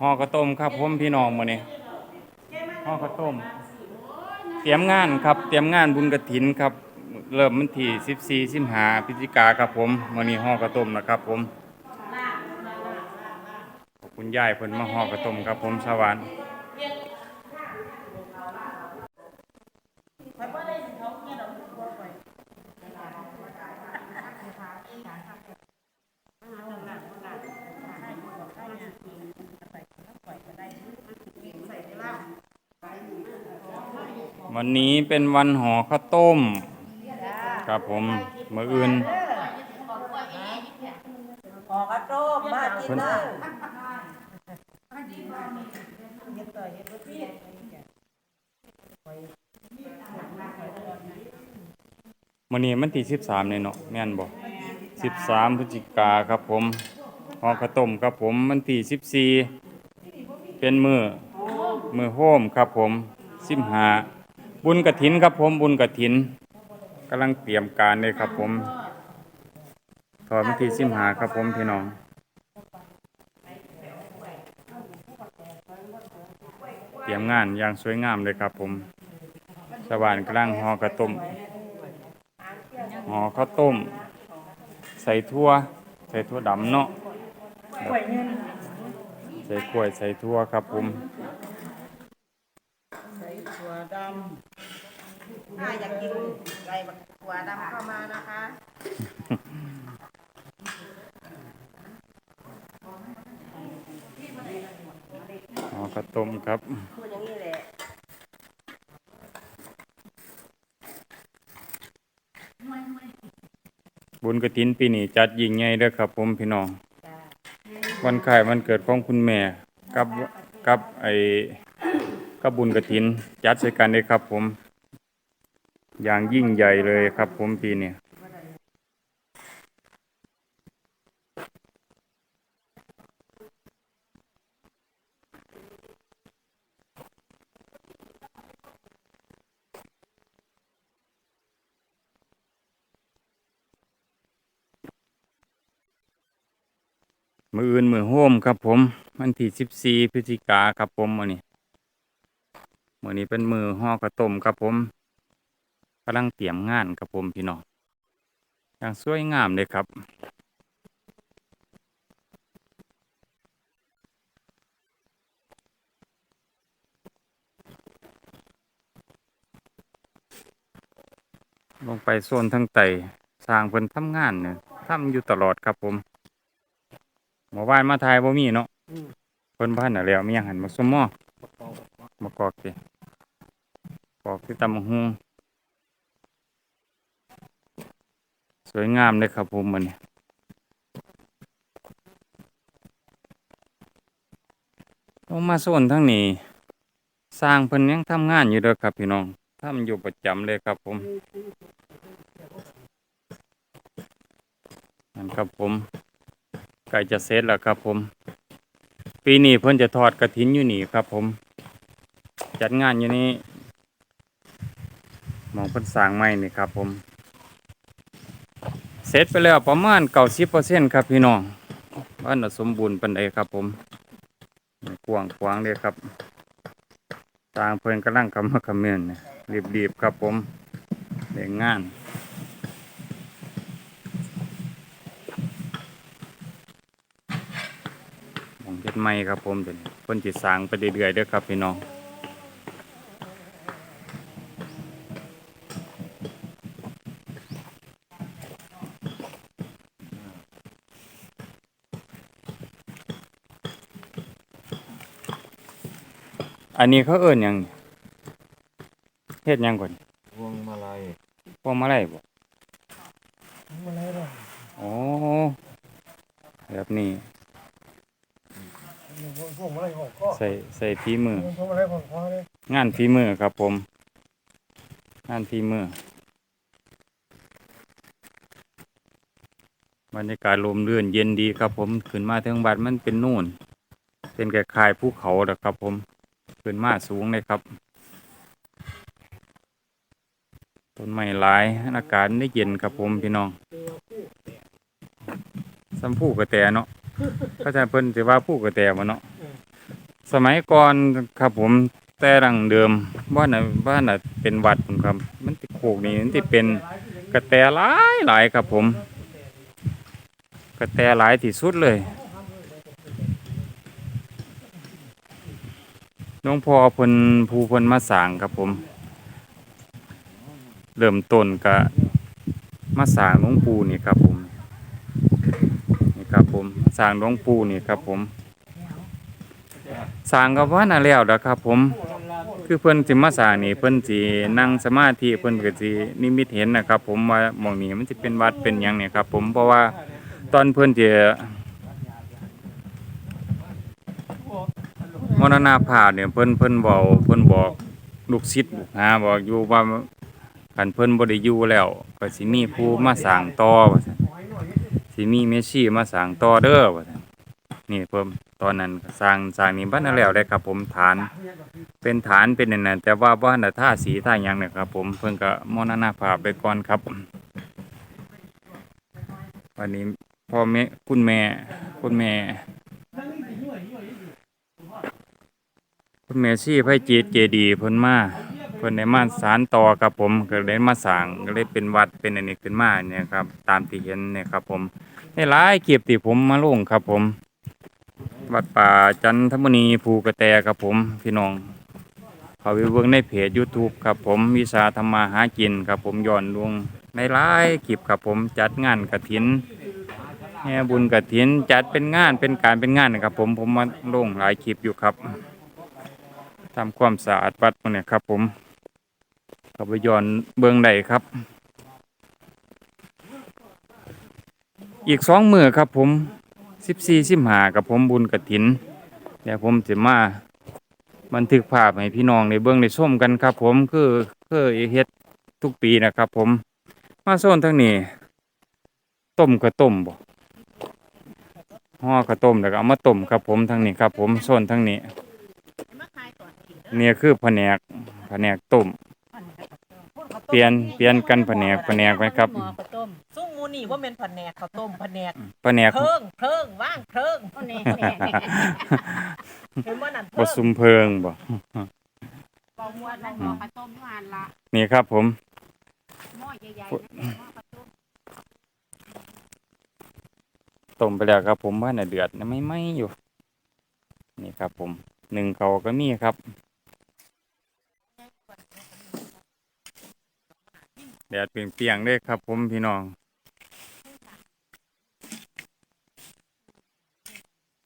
ห่อข้าวต้มครับผมพี่น้องมื้อนี้ห่อข้าวต้ม เตรียมงานครับเตรียมงานบุญกฐินครับ เริ่มวันที่14สิงหาพฤศจิกาครับผมมื้อนี้ห่อข้าวต้มนะครับผมขอบคุณยายเพิ่นมาห่อข้าวต้มครับผมสวรร วันนี้เป็นวันห่อข้าวต้ม ครับผม มื้ออื่นขอกระโต้มมากินเด้อมื้อนี้มันที่13เนี่ยเนาะแม่นบ่13พฤศจิกาครับผมห่อข้าวต้มครับผมมันที่14เป็นมื้อมื้อโฮมครับผม15บุ บุญกฐินครับผมบุญกฐินกำลังเตรียมการเลยครับผมทอดวันที่15ครับผมพี่น้องเตรียมงานอย่างสวยงามเลยครับผมสว่านกลังห่อกระต้มห่อข้าวต้ม ใส่ทั่ว ใส่ทั่วดำเนาะใส่กล้วยใส่ทั่วครับผมถั่วดำ ถ้าอยากกินไก่บักถั่วดำเข้ามานะคะห่อข้าวต้มครับ พูดอย่างนี้แหละบุญกระถินปีนี้จัดยิ่งใหญ่เด้อครับ ผมพี่น้อง จ้าวันคล้ายวันเกิดของคุณแม่กับกับไอ้กับบุญกระถิน จัดใส่กันเลยครับผม อย่างยิ่งใหญ่เลยครับผมปีนี้มืออื่นมือโฮมครับผมวันที่สิบสี่พฤศจิกาครับผมมื้อนี้มือนี้เป็นมือห่อกระต้มครับผม กำลังเตรียมงานครับผมพี่น้องอย่างสวยงามเลยครับลงไปโซนทั้งไตสร้างเพิ่นทำงานเนี่ยทำอยู่ตลอดครับผมหมู่บ้านมาทายบ่มีเนาะเพิ่นบ้านน่ะแล้วมีหยังหันมาสมมอมากอกสิกอกที่ตำหง วยงามเลยครับผมมื้อนี้ลงมาโซนทั้งนี้ สร้างเพิ่นยังทำงานอยู่เด้อครับพี่น้องทำอยู่ประจำเลยครับผมนั่นครับผมใกล้จะเสร็จแล้วครับผม ปีนี้เพิ่นจะทอดกระถินอยู่นี่ครับผม จัดงานอยู่นี่มองเพิ่นสร้างใหม่นี่ครับผม สร็จไปแล้วประมาณเก้าสิบเปอร์เซ็นครับพี่น้องบ้านสมบูรณ์ปานใดครับผมกว้างขวางเลยครับสร้างเพิ่นกำลังกำมาคำเมนเนี่ยรีบๆครับผมเร่งงานหมองเฮ็ดไม้ครับผมเดี๋ยวนี้เพิ่นสิสร้างไปเรื่อยๆเด้อครับพี่น้อง อันนี้เขาเอิ้นหยังเฮ็ดหยังก่อนพวงมาลัยพวงมาลัยบ่มาลัยหรออ๋อแบบนี้ พวงมาลัยของข้อใส่ใส่ฝีมือ พวงมาลัยของข้อเลยงานฝีมือครับผม งานฝีมือบรรยากาศลมเรื่อนเย็นดีครับผม ขึ้นมาทางบัดมันเป็นนู่น เป็นแก่คายภูเขาแหละครับผม ขึ้นมาสูงเลยครับ ต้นไม้หลายอากาศได้เย็นครับผมพี่น้องสัมผู้กระแตเนาะก็จะเพิ่นสิว่าผู้กระแตบ่เนาะสมัยก่อนครับผมแต่ดังเดิมบ้านน่ะบ้านน่ะเป็นวัดพุ่นครับ มันติโคกนี่มันติเป็นกระแตหลายหลายครับผม กระแตหลายที่สุดเลย หลวงพ่อพนผู้พนมาสางครับผม เริ่มต้นก็มาสางหลวงปู่นี่ครับผมนี่ครับผมสางหลวงปู่นี่ครับผมสางกับว่าน่ะแล้วนะครับ ผม คือเพิ่อนสิมาสางนี่เพิ่อนสินั่งสมาธิเพิ่อนก็สินิมิตเห็นนะครับ ผมว่ามองนี้มันสิเป็นวัดเป็นยังเนี่ยครับ ผมเพราะว่าตอนเพิ่อนจะ รณภาพเนี่ยเพิ่นเพิ่นเว้าเพิ่นบอกลูกศิษย์หาบอกอยู่ว่าคันเพิ่นบ่ได้อยู่แล้วก็สิมีผู้มาสร้างต่อว่าซั่นสิมีเมชีมาสร้างต่อเด้อว่าซั่นนี่เพิ่มตอนนั้นสร้างสร้างนี่บ้านนแล้วได้ครับ ผมฐาน เป็นฐานเป็นนั่นน่ะแต่ว่าบ้านน่ะท่าสีท่าหยังเนี่ยครับ ผมเพิ่นก็มรณภาพไปก่อนครับ วันนี้พ่อแม่คุณแม่คุณแม่ คุณแม่ชีไผจีดเจดีเพิ่นมาเพิ่นได้มาสารต่อครับผมก็เลยมาสร้างก็เลยเป็นวัดเป็นอันนี้ขึ้นมาเนี่ยครับ ตามที่เห็นเนี่ยครับ ผมในหลายคลิปที่ผมมาลงครับ ผม วัดป่าจันทมุนีภูกระแตครับผมพี่น้องเขาไปเบิ่งในเพจ YouTube ครับผมวิชาธรรมาหากินครับผมย้อนลงในหลายคลิปครับผมจัดงานกฐินแห่บุญกฐินจัดเป็นงานเป็นการเป็นงานนะครับ ผมผมมาลงหลายคลิปอยู่ครับ ทำความสะอาดวัดพวกเนี่ยครับ ผมเข้าไปย้อนเบิ่งได้ครับ อีกสองมือครับ ผมสิบสี่สิบห้ากับผมบุญกระถินเดี๋ยวผมจะมาบันทึกภาพให้พี่น้องในเบื้องในส้มกันครับ ผมคือคือเฮ็ดทุกปีนะครับ ผมมาโซนทั้งนี้ต้มกระต้มบ่ห่อกระต้มแล้วก็เอามาต้มครับผมทั้งนี้ครับ ผมโซนทั้งนี้ เนี่ยคือแผนกแผนกต้ม เปลี่ยนเปลี่ยนกันแผนกแผนกไว้ครับ หม้อข้าวต้มซุ่มหมูนี่ว่าเป็นแผนกข้าวต้มแผนกแผนก เพิ่งเพิ่งว่างเพิ่งเห็นว่านั่นบ่เพิ่งซุมเพิงบ่ บอกมวดหม้อข้าวต้มทุกอันละนี่ครับ ผม หม้อใหญ่ๆนะหม้อข้าวต้มต้มไปแล้วครับ ผมว่าน่ะเดือดนะไม่ไหม้อยู่ นี่ครับ ผมหนึ่งเขาก็มีครับ แดดเปรียงๆเลยครับ ผมพี่น้อง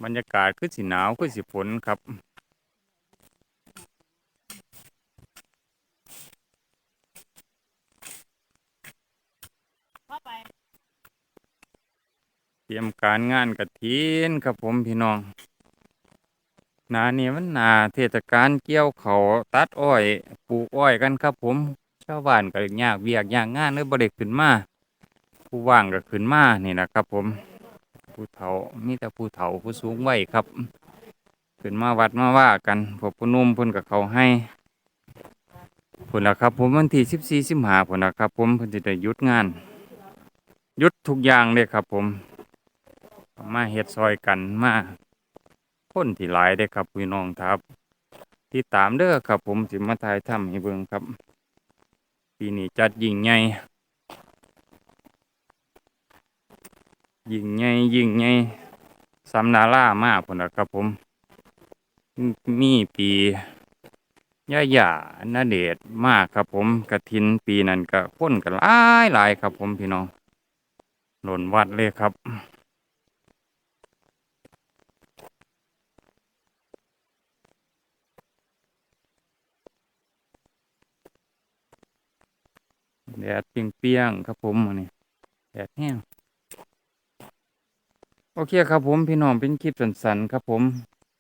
บรรยากาศคือสิหนาวคือสิฝนครับ เตรียมการงานกระถินครับผมพี่น้องนานี่มันนาเทศกาลเกี่ยวเขาวตัดอ้อยปลูกอ้อยกันครับผม ชาวบ้านก็ยากเวียกยากงานเลยบ่ได้ขึ้นมาผู้ว่างก็ขึ้นมานี่นะครับ ผมผู้เฒ่ามีแต่ผู้เฒ่าผู้สูงวัยครับ ขึ้นมาวัดมาว่ากันพวกผู้นุ่มเพิ่นกับเขาให้ผลละครับ ผมวันที่สิบสี่สิบห้าผลละครับ ผมเพิ่นจะได้หยุดงานหยุดทุกอย่างเลยครับ ผม มาเฮ็ดซอยกันมาคนที่หลายได้ครับพี่น้องครับ ที่ตามเด้อครับ ผมสิมาถ่ายทำให้เบิ่งครับ ปีนี้จัดยิ่งใหญ่ยิ่งใหญ่ยิ่งใหญ่สำนาล่ามากพุ่นน่ะครับผม มีปีย่าหย่านาเดชมากครับผมกระถินปีนั้นก็คนกันหลายหลายครับผมพี่น้องหล่นวัดเลยครับ แดดเปียงๆครับผมมื้อนี้แดดแห้งโอเคครับผมพี่น้องเป็นคลิปสั้นๆครับผม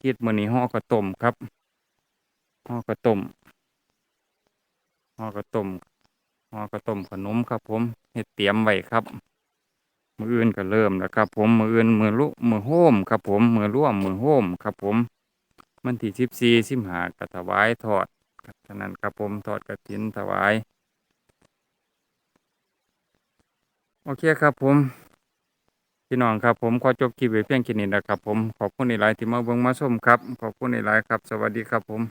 คลิปมื้อนี้ห่อกระต้มครับห่อกระต้มห่อกระต้มห่อกระต้มขนมครับผมเฮ็ดเตรียมไว้ครับ มืออื่นก็เริ่มแล้วครับผมมืออื่นมือลุมือโฮมครับผมมือร่วมมือโฮมครับผมมันที่14 15ก็ถวายทอดเท่านั้นครับผมทอดกฐินถวาย โอเคครับผม พี่น้องครับผมขอจบคลิปไว้เพียงแค่นี้นะครับผมขอบคุณในหลายที่มาเบิ่งมาชมครับ ขอบคุณในหลายครับ สวัสดีครับผม